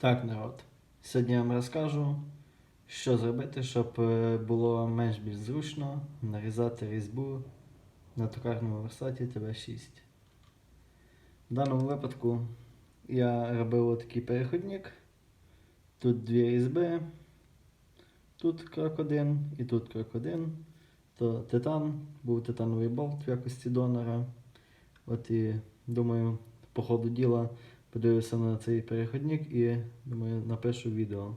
Так, народ. Сьогодні я вам розкажу, що зробити, щоб е, було менш більш зручно нарізати різьбу на токарному верстаті ТВ6. В даному випадку я робив такий переходник. Тут дві різьби, тут крок один і тут крок один. То титан, був титановий болт в якості донора. От і думаю, по ходу діла подивлюся на цей переходник і думаю, напишу відео.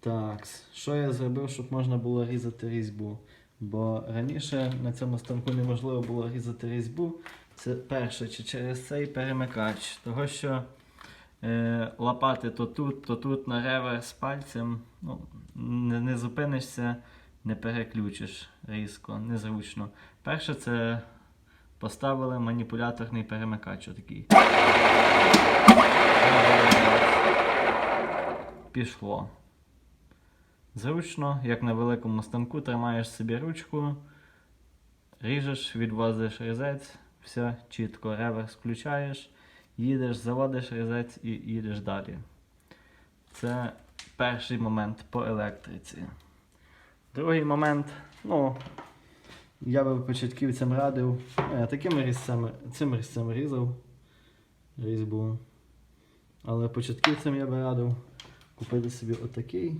Так, що я зробив, щоб можна було різати різьбу? Бо раніше на цьому станку неможливо було різати різьбу. Це перше, чи через цей перемикач. Того що е, лопати то тут, то тут на реверс пальцем. Ну, не, не зупинишся, не переключиш різко, незручно. Перше, це поставили маніпуляторний перемикач отакий. Пішло. Зручно, як на великому станку, тримаєш собі ручку, ріжеш, відвозиш різець, все чітко, реверс включаєш, їдеш, заводиш різець і їдеш далі. Це перший момент по електриці. Другий момент, ну, я би початківцям радив. Я такими різцями, цим різцем різав різьбу. Але початківцям я би радив купити собі отакий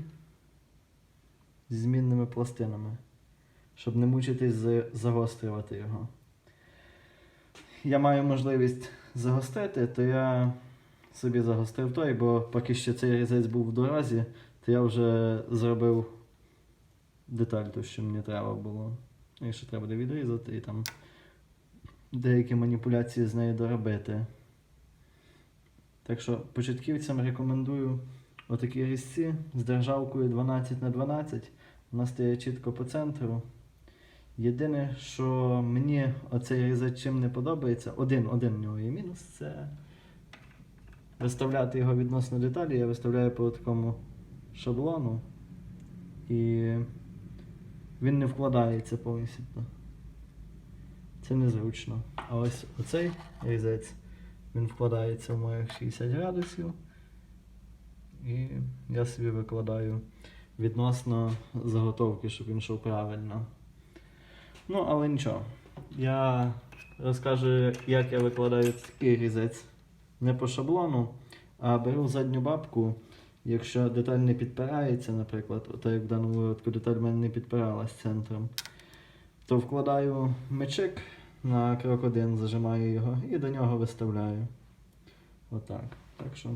зі змінними пластинами, щоб не мучитись загострювати його. Я маю можливість загострити, то я собі загострив той, бо поки ще цей різець був в дорозі, то я вже зробив деталь, ту, що мені треба було. Ну, І що треба буде відрізати і там деякі маніпуляції з нею доробити. Так що початківцям рекомендую отакі різці з державкою 12 на 12 Вона стає чітко по центру. Єдине, що мені оцей різач чим не подобається, один, один в нього є мінус, це виставляти його відносно деталі. Я виставляю по такому шаблону. І він не вкладається повністю. Це незручно. А ось оцей різець, він вкладається в моїх 60 градусів. І я собі викладаю відносно заготовки, щоб він йшов правильно. Ну, але нічого. Я розкажу, як я викладаю такий різець. Не по шаблону, а беру задню бабку. Якщо деталь не підпирається, наприклад, от як в даному випадку деталь в мене не підпиралась центром, то вкладаю мечик на крок 1, зажимаю його і до нього виставляю. Отак. Так що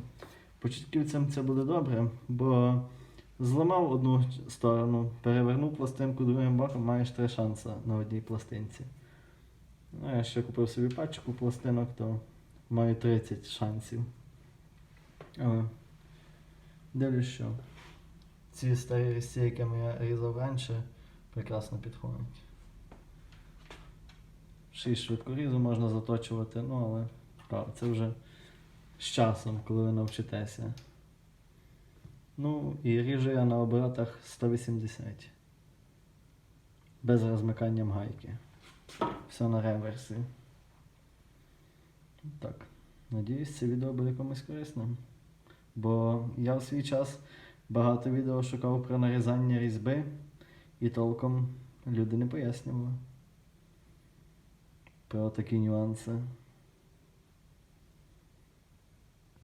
початківцям це буде добре, бо зламав одну сторону, перевернув пластинку другим боком, маєш три шанси на одній пластинці. Ну, я ще купив собі пачку пластинок, то маю 30 шансів. Але дивлюсь, що ці старі різці, якими я різав раніше, прекрасно підходять. Шість швидкорізу можна заточувати, ну але правда, це вже з часом, коли ви навчитеся. Ну, і ріжу я на оборотах 180. Без розмикання гайки. Все на реверсі. Так. Надіюсь, це відео буде комусь корисним. Бо я в свій час багато відео шукав про нарізання різьби і толком люди не пояснювали про такі нюанси.